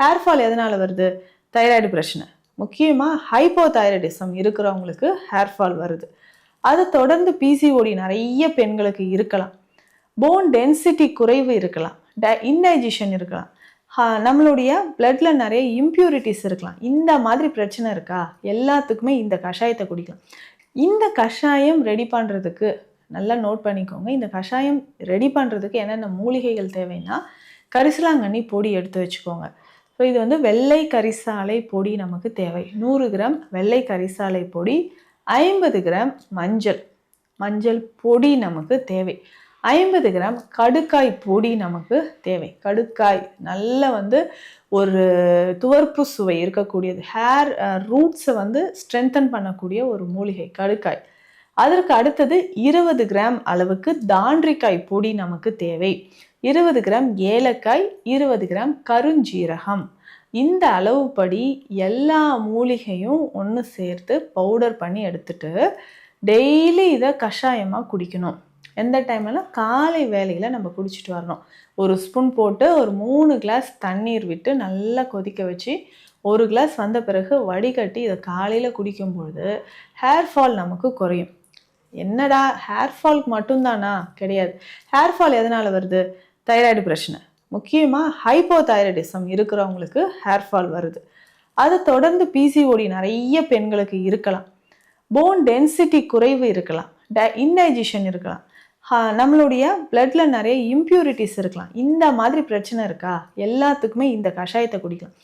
Hair fall எதனால் வருது? Thyroid பிரச்சனை. முக்கியமாக ஹைப்போதைராய்டிசம் இருக்கிறவங்களுக்கு ஹேர் ஃபால் வருது. அதை தொடர்ந்து பிசிஓடி நிறைய பெண்களுக்கு இருக்கலாம். போன் டென்சிட்டி குறைவு இருக்கலாம். ட இன்டைஜஷன் இருக்கலாம். நம்மளுடைய பிளட்ல நிறைய இம்ப்யூரிட்டிஸ் இருக்கலாம். இந்த மாதிரி பிரச்சனை இருக்கா? எல்லாத்துக்குமே இந்த கஷாயத்தை குடிக்கலாம். இந்த கஷாயம் ரெடி பண்ணுறதுக்கு நல்லா நோட் பண்ணிக்கோங்க. இந்த கஷாயம் ரெடி பண்ணுறதுக்கு என்னென்ன மூலிகைகள் தேவைன்னா கரிசலாங்கண்ணி பொடி எடுத்து வச்சுக்கோங்க. ஸோ இது வந்து வெள்ளை கரிசாலை பொடி நமக்கு தேவை. நூறு கிராம் வெள்ளை கரிசாலை பொடி ஐம்பது கிராம் மஞ்சள். மஞ்சள் பொடி நமக்கு தேவை. ஐம்பது கிராம் கடுக்காய் பொடி நமக்கு தேவை. கடுக்காய் நல்ல வந்து ஒரு துவர்ப்பு சுவை இருக்கக்கூடியது. ஹேர் ரூட்ஸை வந்து ஸ்ட்ரென்தன் பண்ணக்கூடிய ஒரு மூலிகை கடுக்காய் அதற்கு அடுத்தது இருபது கிராம் அளவுக்கு தாண்டிக்காய் பொடி நமக்கு தேவை. இருபது கிராம் ஏலக்காய் இருபது கிராம் கருஞ்சீரகம். இந்த அளவுப்படி எல்லா மூலிகையும் ஒன்று சேர்த்து பவுடர் பண்ணி எடுத்துட்டு டெய்லி இதை கஷாயமாக குடிக்கணும். எந்த டைம்ல காலை வேலையில் நம்ம குடிச்சிட்டு வரணும். ஒரு ஸ்பூன் போட்டு ஒரு மூணு கிளாஸ் தண்ணீர் விட்டு நல்லா கொதிக்க வச்சு ஒரு கிளாஸ் வந்த பிறகு வடிகட்டி இதை காலையில் குடிக்கும்பொழுது ஹேர் ஃபால் நமக்கு குறையும். என்னடா ஹேர் ஃபால்க்கு மட்டும்தானா? கிடையாது. ஹேர் ஃபால் எதனால் வருது? தைராய்டு பிரச்சனை. முக்கியமாக ஹைப்போதைராய்டிசம் இருக்கிறவங்களுக்கு ஹேர் ஃபால் வருது. அதை தொடர்ந்து பிசிஓடி நிறைய பெண்களுக்கு இருக்கலாம். போன் டென்சிட்டி குறைவு இருக்கலாம். ட இன்டைஜஷன் இருக்கலாம். நம்மளுடைய பிளட்ல நிறைய இம்ப்யூரிட்டிஸ் இருக்கலாம். இந்த மாதிரி பிரச்சனை இருக்கா? எல்லாத்துக்குமே இந்த கஷாயத்தை குடிக்கலாம்.